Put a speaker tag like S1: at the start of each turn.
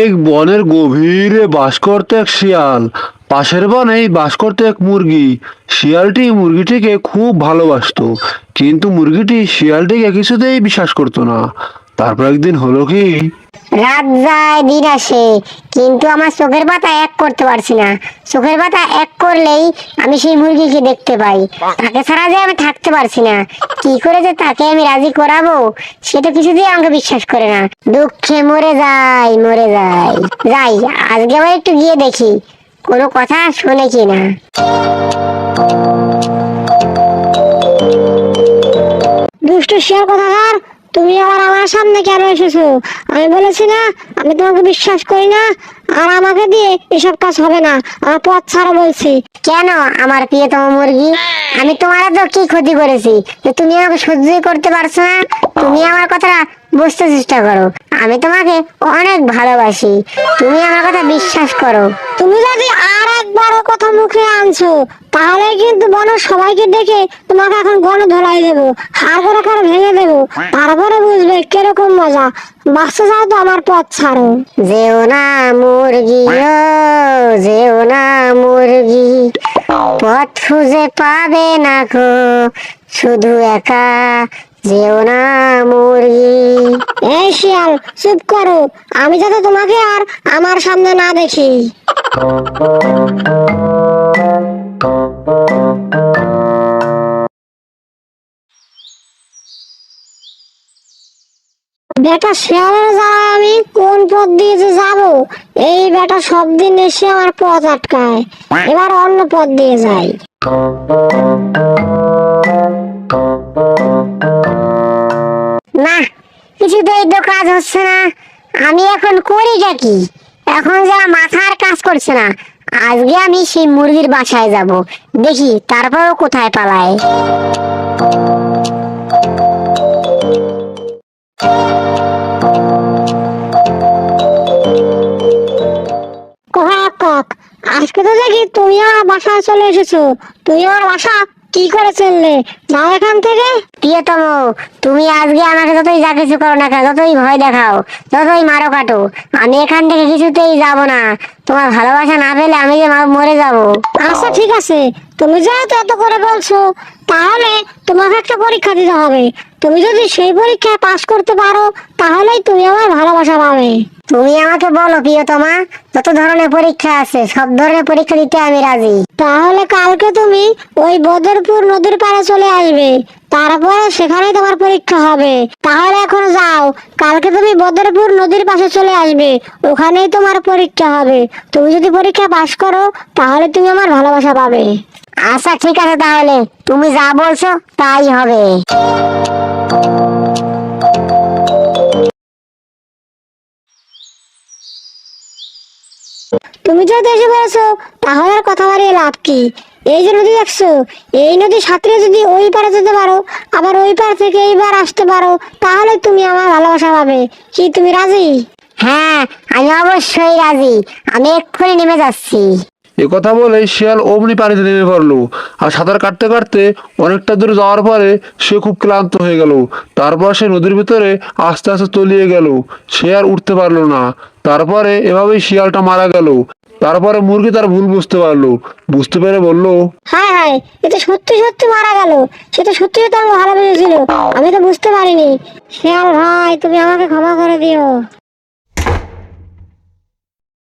S1: এক বনের গভীরে বাস করতে এক শিয়াল। পাশের বনেই বাস করতে এক মুরগি। শিয়ালটি মুরগিটিকে খুব ভালোবাসত, কিন্তু মুরগিটি শিয়ালটিকে কিছুতেই বিশ্বাস করতো না। তারপর একদিন হলো কি?
S2: রাত যায়, দিন আসে, কিন্তু আমার চোখের পাতা এক করতে পারছি না। চোখের পাতা এক করলেই আমি সেই মুরগিকে দেখতে পাই। তাকে ছাড়া যে আমি থাকতে পারছি না। কি করে যে তাকে আমি রাজি করাবো, সে তো কিছুতেই আমাকে বিশ্বাস করে না। দুঃখে মরে যাই মরে যাই। যাই, আজকে আবার একটু গিয়ে দেখি, কোনো কথা শোনে কি না। দুষ্ট শিয়াল কথাকার? তুমি আবার আমার সামনে কেন এসেছ? আমি বলেছি না, আমি তোমাকে বিশ্বাস করি না। আর আমাকে দিয়ে এসব কাজ হবে না। আমার পথ ছাড়া বলছি। কেন আমার প্রিয়তম মুরগি? আমি তোমার তো কি ক্ষতি করেছি? যে তুমি আমাকে সহ্যই করতে পারছ না, তুমি আমার কথাটা বুঝতে চেষ্টা করো। আমি তোমাকে অনেক ভালোবাসি। তুমি আমার কথা বিশ্বাস করো। তুমি যদি আর একবার ও কথা মুখে আনছো। তাহলে কিন্তু বনের সবাইকে ডেকে তোমাকে এখন গণ ধলাই দেবো হাড় করে করে ভেঙে দেবো? তারপরে বুঝবে কীরকম মজা। বাচ্চা যাও তো আমার পথ ছাড়ো। যেও না মুরগি ও যেও না মুরগি। পথ খুঁজে পাবে না গো শুধু একা যেও না মুরগি। এই শিয়াল চুপ করো। আমি যাতে তোমাকে আর আমার সামনে না দেখি। বেটা, শিয়ালের যারা আমি কোন পথ দিয়ে যাব? এই বেটা সব দিন এসে আমার পথ আটকায়। এবার অন্য পথ দিয়ে যাই। না, কিছুতেই তো কাজ হচ্ছে না। আমি এখন করিটা কি? এখন যা মাথার কাজ করছে না, আজকে আমি সেই মুরগির বাসায় যাব। দেখি তারপরও কোথায় পালায়। আজকে তো দেখি তুমি আমার বাসায় চলে এসেছ। তুমি আমার বাসা? কি করে চললে যাও এখান থেকে। প্রিয়তম তুমি আজকে আমাকে যতই যা কিছু করো না যতই ভয় দেখাও, যতই মারো কাটো, আমি এখান থেকে কিছুতেই যাব না। তোমার ভালোবাসা না পেলে আমি যে মরে যাব। আচ্ছা ঠিক আছে। তুমি যেহেতু এত করে বলছো, তাহলে তোমাকে একটা পরীক্ষা দিতে হবে। তুমি যদি সেই পরীক্ষায় পাশ করতে পারো, তাহলেই তুমি আমার ভালোবাসা পাবে। তুমি আমাকে বলো প্রিয়তমা যত ধরনের পরীক্ষা আছে সব ধরনের পরীক্ষা দিতে আমি রাজি। তাহলে কালকে তুমি ওই বদরপুর নদীর পাড়ে চলে আসবে। তারপরে সেখানেই তোমার পরীক্ষা হবে। তাহলে এখন যাও কালকে তুমি বদরপুর নদীর পাশে চলে আসবে। ওখানেই তোমার পরীক্ষা হবে। তুমি যদি পরীক্ষা পাশ করো তাহলে তুমি আমার ভালোবাসা পাবে। আচ্ছা ঠিক আছে তাহলে। তুমি যা বলছো তাই হবে। তুমি যদি এসে বলেছ, তাহলে আর কথা বাড়িয়ে লাভ কি? এই যে নদী দেখছ, এই নদী সাঁতরে যদি ওই পারে যেতে পারো, আবার ওই পার থেকে এইবার আসতে পারো, তাহলে তুমি আমার ভালোবাসা পাবে। কি তুমি রাজি? হ্যাঁ আমি অবশ্যই রাজি। আমি এক্ষুনি নেমে যাচ্ছি।
S1: এ কথা বলে শিয়াল অমনি পানিতে নেমে পড়ল। আর সাঁতার কাটতে কাটতে অনেকটা দূর যাওয়ার পরে সে খুব ক্লান্ত হয়ে গেল। তারপর সে নদীর ভিতরে আস্তে আস্তে তলিয়ে গেল। সে আর উঠতে পারল না। তারপরে এভাবেই শিয়ালটা মারা গেল। তারপরে মুরগি তার ভুল বুঝতে পারল। বুঝতে পেরে বলল
S2: হ্যাঁ হ্যাঁ এটা সত্যি সত্যি মারা গেল। সেটা সত্যি সত্যি ভালো ভালোবেসেছিল। আমি তো বুঝতে পারিনি। শিয়াল ভাই, তুমি আমাকে ক্ষমা করে দিও।